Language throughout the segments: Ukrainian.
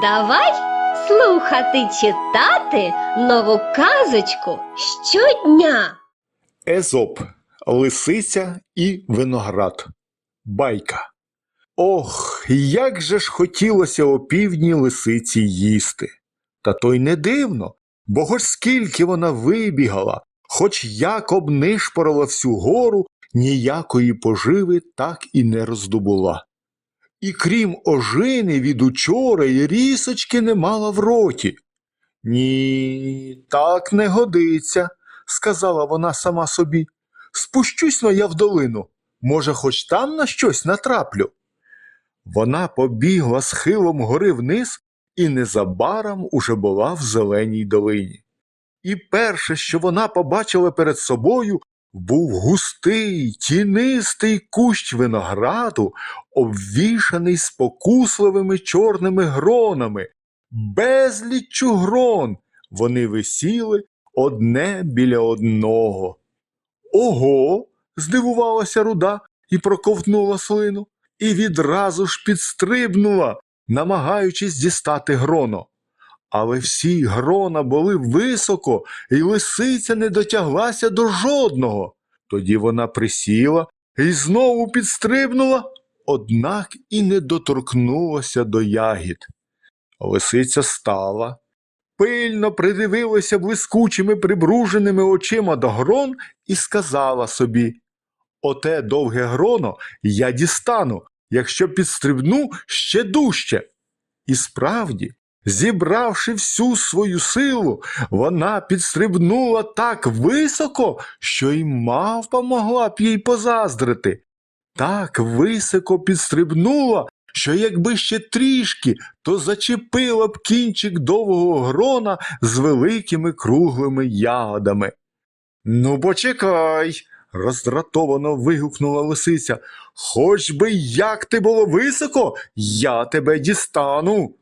Давай слухати читати нову казочку щодня. Езоп, лисиця і виноград. Байка. Ох, як же ж хотілося опівдні лисиці їсти. Та то й не дивно, бо хоч скільки вона вибігала, хоч як обнишпорила всю гору, ніякої поживи так і не роздобула. І крім ожини від учора й рісочки не мала в роті. Ні, так не годиться, сказала вона сама собі. Спущусь но я в долину. Може, хоч там на щось натраплю. Вона побігла схилом гори вниз і незабаром уже була в зеленій долині. І перше, що вона побачила перед собою, був густий, тінистий кущ винограду, обвішаний спокусливими чорними гронами, безліччю грон. Вони висіли одне біля одного. Ого. здивувалася руда і проковтнула слину, і відразу ж підстрибнула, намагаючись дістати гроно. Але всі грона були високо, і лисиця не дотяглася до жодного. Тоді вона присіла і знову підстрибнула, однак і не доторкнулася до ягід. Лисиця стала, пильно придивилася блискучими прибруженими очима до грон і сказала собі Оте довге гроно я дістану, якщо підстрибну ще дужче. І справді, зібравши всю свою силу, вона підстрибнула так високо, що й мавпа могла б їй позаздрити. Так високо підстрибнула, що якби ще трішки, то зачепила б кінчик довгого грона з великими круглими ягодами. Ну, почекай, роздратовано вигукнула лисиця. Хоч би як ти було високо, я тебе дістану.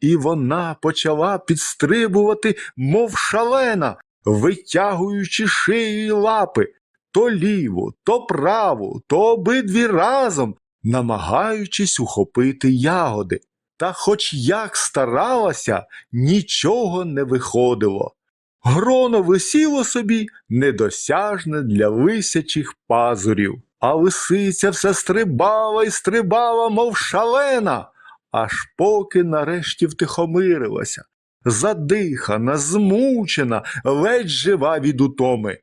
І вона почала підстрибувати, мов шалена, витягуючи шию й лапи то ліву, то праву, то обидві разом, намагаючись ухопити ягоди. Та хоч як старалася, нічого не виходило. Гроно висіло собі недосяжне для лисячих пазурів, а лисиця все стрибала і стрибала, мов шалена, аж поки нарешті втихомирилася, задихана, змучена, ледь жива від утоми.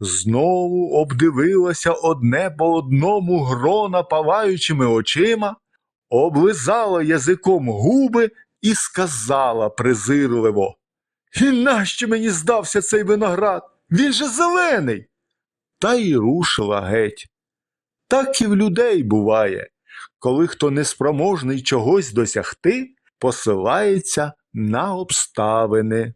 Знову обдивилася одне по одному грона палаючими очима, облизала язиком губи і сказала презирливо І нащо мені здався цей виноград? Він же зелений. Та й рушила геть. Так і в людей буває, коли хто неспроможний чогось досягти, посилається на обставини.